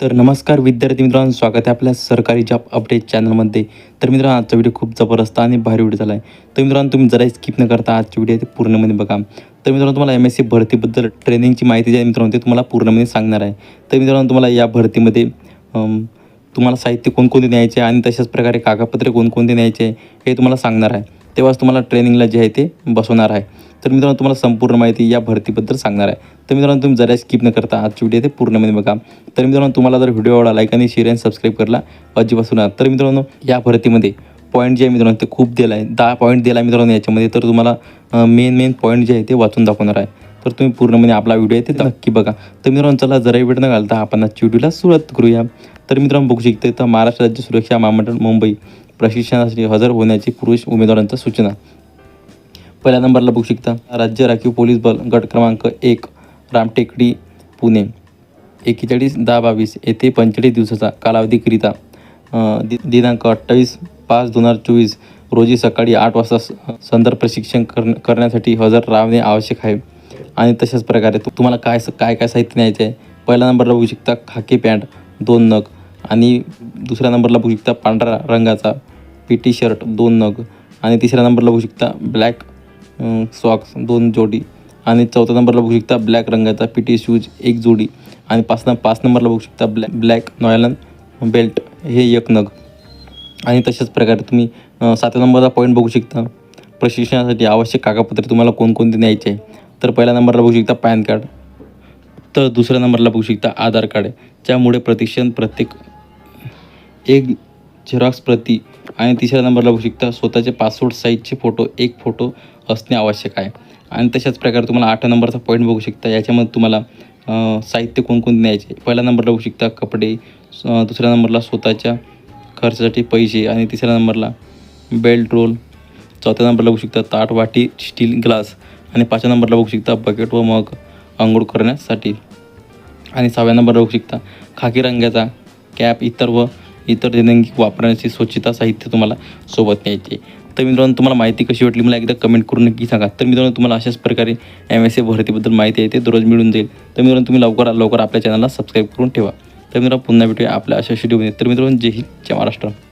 तर नमस्कार विद्यार्थी मित्रांनो स्वागत आहे आपल्या सरकारी जॉब अपडेट चॅनलमध्ये. तर मित्रांनो आजचा व्हिडिओ खूप जबरदस्त आणि भारी व्हिडिओ झाला आहे तर मित्रांनो तुम्ही जरा स्किप न करता आजची व्हिडिओ ते पूर्णमध्ये बघा. तर मित्रांनो तुम्हाला एम एस सी भरतीबद्दल ट्रेनिंगची माहिती जी आहे मित्रांनो ते तुम्हाला पूर्णमध्ये सांगणार आहे. तर मित्रांनो तुम्हाला या भरतीमध्ये तुम्हाला साहित्य कोणकोणते न्यायचे आहे आणि तशाच प्रकारे कागदपत्रे कोणकोणते न्यायचे हे तुम्हाला सांगणार आहे. तेव्हाच तुम्हाला ट्रेनिंगला जे आहे ते बसवणार आहे. तर मित्रांनो तुम्हाला संपूर्ण माहिती या भरतीबद्दल सांगणार आहे. तर मित्रांनो तुम्ही जरा स्किप न करता आजची व्हिडिओ ते पूर्णमध्ये बघा. तर मित्रांनो तुम्हाला जर व्हिडिओ आवडला लाईक आणि शेअर आणि सबस्क्राईब करायला अजिबात तर मित्रांनो या भरतीमध्ये पॉईंट जे आहे मित्रांनो ते खूप दिला आहे. दहा पॉईंट दिला आहे मित्रांनो याच्यामध्ये. तर तुम्हाला मेन मेन पॉईंट जे आहे ते वाचून दाखवणार आहे. तर तुम्ही पूर्णपणे आपला व्हिडिओ आहे ते नक्की. बघा. तर मित्रांनो चला जराही वेळ न घालता आपण आजची व्हिडिओला सुरुवात करूया. तर मित्रांनो बघू शकते तर महाराष्ट्र राज्य सुरक्षा महामंडळ मुंबई प्रशिक्षणासाठी हजर होण्याची पुरुष उमेदवारांच्या सूचना. पहिल्या नंबरला बघू शकता. राज्य राखीव पोलीस बल गट क्रमांक एक रामटेकडी पुणे. एकेचाळीस दहा बावीस येथे पंचेचाळीस दिवसाचा कालावधीकरिता दि दिनांक अठ्ठावीस पाच दोन हजार चोवीस रोजी सकाळी आठ वाजता स- संदर्भ प्रशिक्षण कर करण्यासाठी हजर राहणे आवश्यक आहे. आणि तशाच प्रकारे तुम्हाला काय स- काय काय साहित्य न्यायचं आहे पहिल्या नंबरला बघू शकता खाकी पॅन्ट दोन नग. आणि दुसऱ्या नंबरला बघू शकता पांढऱ्या रंगाचा पी टी शर्ट दोन नग. आणि तिसऱ्या नंबरला बघू शकता ब्लॅक सॉक्स दोन जोडी. आणि चौथ्या नंबरला बघू शकता ब्लॅक रंगाचा पी टी शूज एक जोडी. आणि पाच न पाच नंबरला बघू शकता ब्लॅक ब्लॅक नॉयलन बेल्ट हे एक नग. आणि तशाच प्रकारे तुम्ही सातव्या नंबरचा पॉईंट बघू शकता. प्रशिक्षणासाठी आवश्यक कागदपत्रे तुम्हाला कोणकोणते न्यायचे आहे? तर पहिल्या नंबरला बघू शकता पॅन कार्ड. तर दुसऱ्या नंबरला बघू शकता आधार कार्ड. ज्यामुळे प्रशिक्षण प्रत्येक एक झेरॉक्स प्रती. आणि तिसऱ्या नंबरला बघू शकता स्वतःचे पासपोर्ट साईजचे फोटो एक फोटो असणे आवश्यक आहे. आणि तशाच प्रकारे तुम्हाला आठ नंबरचा पॉईंट बघू शकता. याच्यामध्ये तुम्हाला साहित्य कोणकोणते न्यायचे? पहिल्या नंबरला बघू शकता कपडे. दुसऱ्या नंबरला स्वतःच्या खर्चासाठी पैसे. आणि तिसऱ्या नंबरला बेल्ट रोल चौथ्या नंबरला बघू शकता ताट वाटी स्टील ग्लास आणि पाचव्या नंबरला बघू शकता बकेट व मग आंघोळ करण्यासाठी. आणि सहाव्या नंबरला बघू शकता खाकी रंगाचा कॅप इतर व इतर दैनंदिन वापरण्याची स्वच्छता साहित्य तुम्हाला सोबत न्यायचे. तर मित्रांनो तुम्हाला माहिती कशी वाटली? मला एकदा कमेंट करून नक्की सांगा. तर मित्रांनो तुम्हाला अशाच प्रकारे एम एस ए भरतीबद्दल माहिती आहे ते दररोज मिळून जाईल. तर मित्रांनो तुम्ही लवकर लवकर आपल्या चॅनलला सबस्क्राईब करून ठेवा. तर मित्रांनो पुन्हा भेटूया आपल्या अशा व्हिडिओमध्ये तर मित्रांनो जय हिंद जय महाराष्ट्र.